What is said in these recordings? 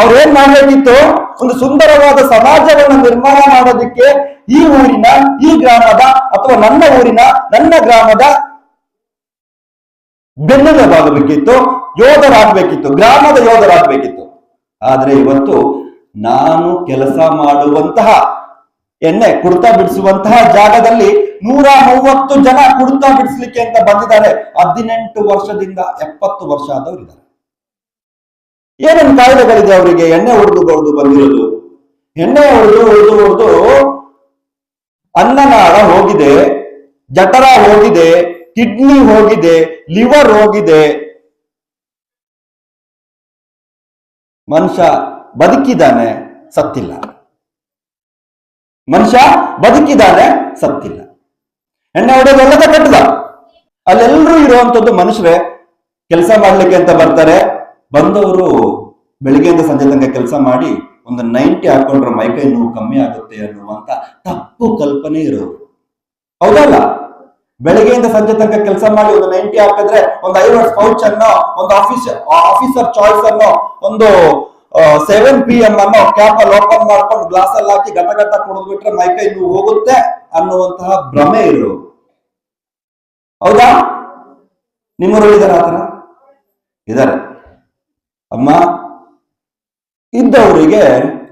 ಅವ್ರು ಏನ್ ಮಾಡ್ಬೇಕಿತ್ತು? ಒಂದು ಸುಂದರವಾದ ಸಮಾಜವನ್ನು ನಿರ್ಮಾಣ ಮಾಡೋದಕ್ಕೆ ಈ ಊರಿನ, ಈ ಗ್ರಾಮದ ಅಥವಾ ನನ್ನ ಊರಿನ, ನನ್ನ ಗ್ರಾಮದ ಬೆನ್ನೆಲುಬಾಗಬೇಕಿತ್ತು ಯೋಧರಾಗಬೇಕಿತ್ತು, ಗ್ರಾಮದ ಯೋಧರಾಗಬೇಕಿತ್ತು. ಆದ್ರೆ ಇವತ್ತು ನಾನು ಕೆಲಸ ಮಾಡುವಂತಹ ಎಣ್ಣೆ ಕುರ್ತಾ ಬಿಡಿಸುವಂತಹ ಜಾಗದಲ್ಲಿ ನೂರ ಮೂವತ್ತು ಜನ ಕುಡ್ತಾ ಬಿಡಿಸ್ಲಿಕ್ಕೆ ಅಂತ ಬಂದಿದ್ದಾರೆ. ಹದಿನೆಂಟು ವರ್ಷದಿಂದ ಎಪ್ಪತ್ತು ವರ್ಷ ಆದವರು ಇದ್ದಾರೆ ಏನೇನು ಕಾಯಿಲೆಗಳಿದೆ ಅವರಿಗೆ? ಎಣ್ಣೆ ಹೊಡೆದು ಹೊಡೆದು ಬಂದಿರೋದು. ಎಣ್ಣೆ ಹೊಡೆದು ಹೊಡೆದು ಹೊಡೆದು ಅನ್ನನಾಳ ಹೋಗಿದೆ, ಜಠರ ಹೋಗಿದೆ, ಕಿಡ್ನಿ ಹೋಗಿದೆ, ಲಿವರ್ ಹೋಗಿದೆ. ಮನುಷ್ಯ ಬದುಕಿದ್ದಾನೆ, ಸತ್ತಿಲ್ಲ. ಮನುಷ್ಯ ಬದುಕಿದ್ದಾನೆ, ಸತ್ತಿಲ್ಲ. ಎಣ್ಣೆ ಹೊಡೆಯೋದೆಲ್ಲದ ಕಟ್ಟದ? ಅಲ್ಲೆಲ್ಲರೂ ಇರುವಂತದ್ದು ಮನುಷ್ಯರೇ. ಕೆಲಸ ಮಾಡ್ಲಿಕ್ಕೆ ಅಂತ ಬರ್ತಾರೆ. ಬಂದವರು ಬೆಳಿಗ್ಗೆಯಿಂದ ಸಂಜೆ ತನಕ ಕೆಲಸ ಮಾಡಿ ಒಂದು ನೈಂಟಿ ಹಾಕೊಂಡ್ರೆ ಮೈಕೈ ನೋವು ಕಮ್ಮಿ ಆಗುತ್ತೆ ಅನ್ನುವಂತ ತಪ್ಪು ಕಲ್ಪನೆ ಇರೋರು. ಹೌದಲ್ಲ? ಬೆಳಗ್ಗೆಯಿಂದ ಸಂಜೆ ತನಕ ಕೆಲಸ ಮಾಡಿ ಒಂದು ನೈಂಟಿ ಹಾಕಿದ್ರೆ ಒಂದು ಐವತ್ತು ಪೌಚ್ ಅನ್ನೋ ಒಂದು ಆಫೀಸ್ ಆಫೀಸರ್ ಚಾಯ್ಸ್ ಅನ್ನೋ ಒಂದು ಸೆವೆನ್ ಪಿ ಎಂ ಅನ್ನೋ ಕ್ಯಾಪ್ ಅಲ್ಲಿ ಓಪನ್ ಮಾಡ್ಕೊಂಡು ಗ್ಲಾಸ್ ಅಲ್ಲಿ ಹಾಕಿ ಗಟ ಗಟ ಕುಡಿದು ಬಿಟ್ರೆ ಮೈಕೈ ನೋವು ಹೋಗುತ್ತೆ ಅನ್ನುವಂತಹ ಭ್ರಮೆ ಇರೋದು ಹೌದಾ? ನಿಮ್ಮೂರಲ್ಲಿ ಇದಾರೆ ಆತರ ಇದಾರೆ. ಅಮ್ಮ, ಇದ್ದವರಿಗೆ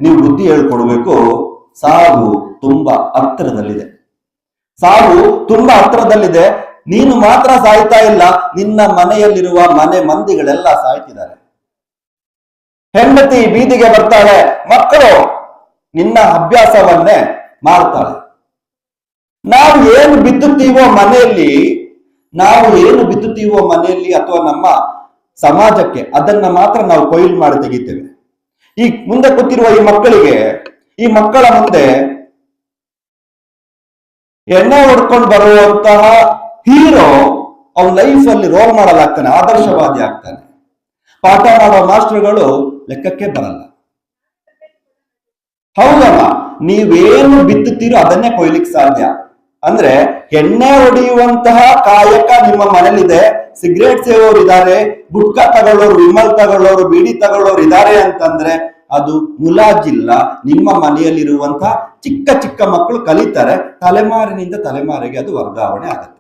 ನೀವು ಬುದ್ಧಿ ಹೇಳ್ಕೊಡ್ಬೇಕು. ಸಾವು ತುಂಬಾ ಹತ್ತಿರದಲ್ಲಿದೆ. ಸಾವು ತುಂಬಾ ಹತ್ತಿರದಲ್ಲಿದೆ. ನೀನು ಮಾತ್ರ ಸಾಯ್ತಾ ಇಲ್ಲ. ನಿನ್ನ ಮನೆಯಲ್ಲಿರುವ ಮನೆ ಮಂದಿಗಳೆಲ್ಲ ಸಾಯ್ತಿದ್ದಾರೆ. ಹೆಂಡತಿ ಬೀದಿಗೆ ಬರ್ತಾಳೆ. ಮಕ್ಕಳು ನಿನ್ನ ಅಭ್ಯಾಸವನ್ನೇ ಮಾಡ್ತಾಳೆ. ನಾವು ಏನು ಬಿದ್ದುತ್ತೀವೋ ಮನೆಯಲ್ಲಿ, ನಾವು ಏನು ಬಿದ್ದುತ್ತೀವೋ ಮನೆಯಲ್ಲಿ ಅಥವಾ ನಮ್ಮ ಸಮಾಜಕ್ಕೆ ಅದನ್ನ ಮಾತ್ರ ನಾವು ಕೊಯ್ಲು ಮಾಡಿ ತೆಗಿತೇವೆ. ಈ ಮುಂದೆ ಕೂತಿರುವ ಈ ಮಕ್ಕಳಿಗೆ, ಈ ಮಕ್ಕಳ ಮುಂದೆ ಎಣ್ಣೆ ಹೊಡ್ಕೊಂಡು ಬರುವಂತಹ ಹೀರೋ ಅವ್ನ ಲೈಫ್ ಅಲ್ಲಿ ರೋಲ್ ಮಾಡಲಾಗ್ತಾನೆ ಆದರ್ಶವಾದಿ ಆಗ್ತಾನೆ. ಪಾಠ ಮಾಡುವ ಮಾಸ್ಟರ್ಗಳು ಲೆಕ್ಕಕ್ಕೆ ಬರಲ್ಲ. ಹೌದಲ್ಲ ನೀವೇನು ಬಿತ್ತುತ್ತೀರೋ ಅದನ್ನೇ ಕೊಯ್ಲಿಕ್ಕೆ ಸಾಧ್ಯ. ಅಂದ್ರೆ ಎಣ್ಣೆ ಹೊಡೆಯುವಂತಹ ಕಾಯಕ ನಿಮ್ಮ ಮನೇಲಿದೆ. ಸಿಗರೇಟ್ ಸೇವೋರು ಇದ್ದಾರೆ ಗುಟ್ಕಾ ತಗೊಳ್ಳೋರು, ವಿಮಲ್ ತಗೊಳ್ಳೋರು, ಬೀಡಿ ತಗೊಳ್ಳೋರು ಇದ್ದಾರೆ ಅಂತಂದ್ರೆ ಅದು ಮುಲಾಜಿಲ್ಲ. ನಿಮ್ಮ ಮನೆಯಲ್ಲಿರುವಂತಹ ಚಿಕ್ಕ ಚಿಕ್ಕ ಮಕ್ಕಳು ಕಲಿತಾರೆ, ತಲೆಮಾರಿನಿಂದ ತಲೆಮಾರಿಗೆ ಅದು ವರ್ಗಾವಣೆ ಆಗುತ್ತೆ.